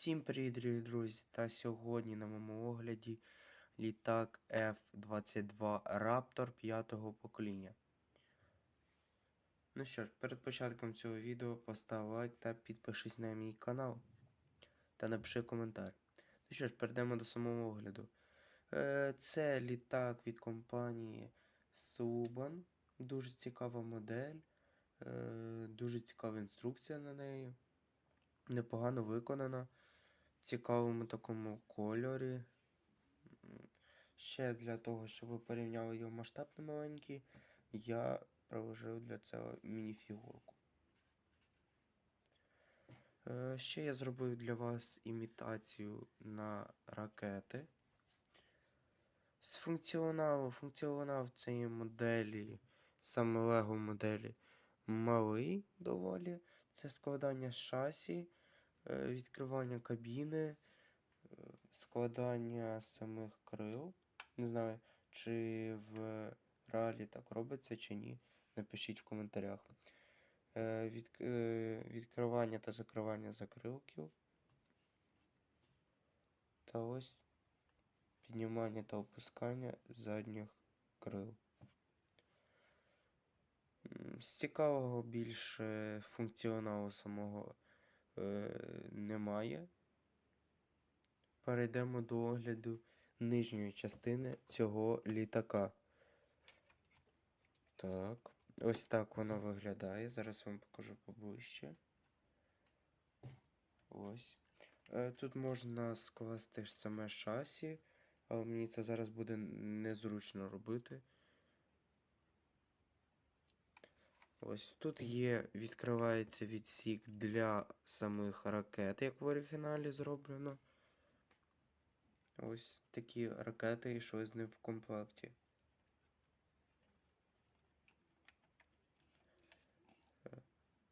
Всім привіт, дорогі друзі! Та сьогодні на моєму огляді літак F-22 Raptor 5-го покоління. Ну що ж, перед початком цього відео постав лайк та підпишись на мій канал. Та напиши коментар. Ну що ж, перейдемо до самого огляду. Е, Це літак від компанії Suban. Дуже цікава модель. Е, Дуже цікава інструкція на неї. Непогано виконана. Цікавому такому кольорі. Ще для того, щоб ви порівняли його масштаб на маленький, я приложив для цього мініфігурку. Е, Ще я зробив для вас імітацію на ракети. З функціоналу, функціонал цієї моделі, саме Лего моделі, малий доволі. Це складання шасі, відкривання кабіни, е, складання самих крил. Не знаю, чи в реалі так робиться, чи ні. Напишіть в коментарях. Е, від, е, відкривання та закривання закрилків. Та ось піднімання та опускання задніх крил. З цікавого більше функціоналу самого е, немає. Перейдемо до огляду нижньої частини цього літака. Так, ось так воно виглядає. Зараз вам покажу поближче. Ось. Е, Тут можна скласти ж саме шасі, але мені це зараз буде незручно робити. Ось тут є, відкривається відсік для самих ракет, як в оригіналі зроблено. Ось такі ракети йшли з ним в комплекті.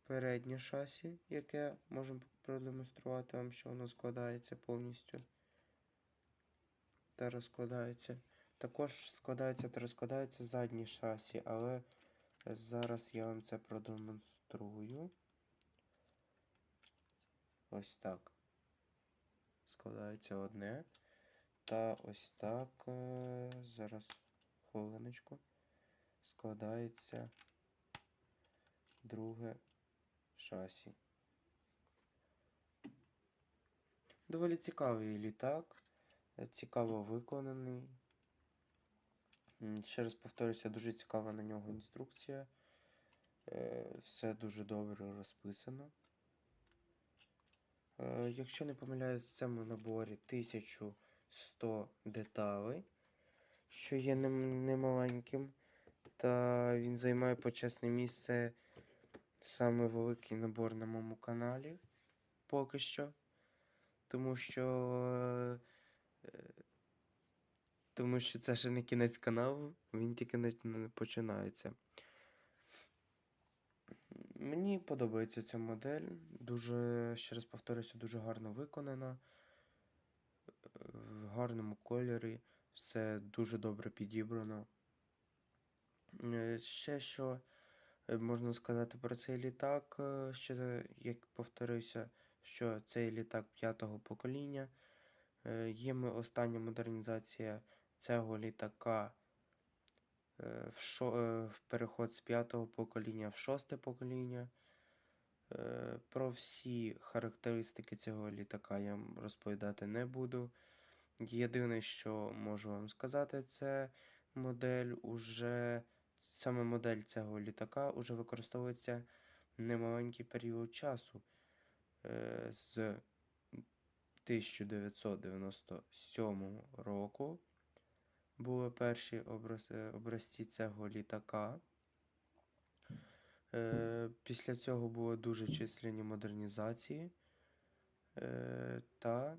Переднє шасі, яке можемо продемонструвати вам, що воно складається повністю та розкладається. Також складається та розкладається заднє шасі, але Зараз я вам це продемонструю. Ось так. Складається одне. Та ось так. е, Зараз хвилиночку. Складається друге шасі. Доволі цікавий літак. е, Цікаво виконаний. Ще раз повторюся, дуже цікава на нього інструкція. Е, Все дуже добре розписано. Е, Якщо не помиляюсь, в цьому наборі 1100 деталей, що є немаленьким. Та він займає почесне місце саме великий набор на моєму каналі поки що. Тому що. Тому що це ще не кінець каналу, він тільки не, починається. Мені подобається ця модель. Дуже, ще раз повторюся, дуже гарно виконана. В гарному кольорі. Все дуже добре підібрано. Е, Ще що е, можна сказати про цей літак, е, ще, як повторюся, що цей літак п'ятого покоління. Є остання модернізація цього літака е, в, шо, е, в переход з п'ятого покоління в шосте покоління. Е, Про всі характеристики цього літака я вам розповідати не буду. Єдине, що можу вам сказати, це модель уже саме модель цього літака уже використовується немаленький період часу. З 1997 року були перші е, образці цього літака. Е, Після цього були дуже численні модернізації е, та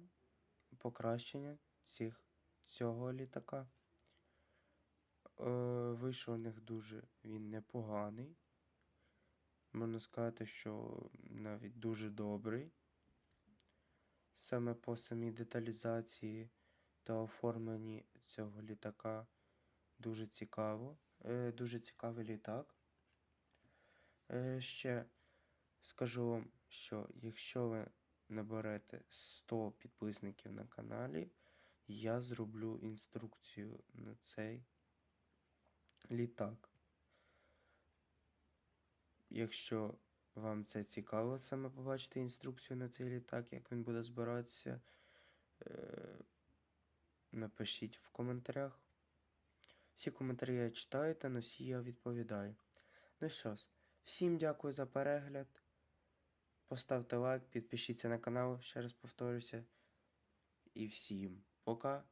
покращення цих, цього літака. Вийшов у них дуже він непоганий. Можна сказати, що навіть дуже добрий. Саме по самій деталізації та оформленні цього літака дуже цікаво. Е, дуже цікавий літак. Е, ще скажу вам, що якщо ви наберете 100 підписників на каналі, я зроблю інструкцію на цей літак. Якщо вам це цікаво, саме побачити інструкцію на цей літак, як він буде збиратися, е, напишіть в коментарях. Всі коментарі я читаю та на всі я відповідаю. Ну що ж, всім дякую за перегляд. Поставте лайк, підпишіться на канал, ще раз повторюся. І всім пока.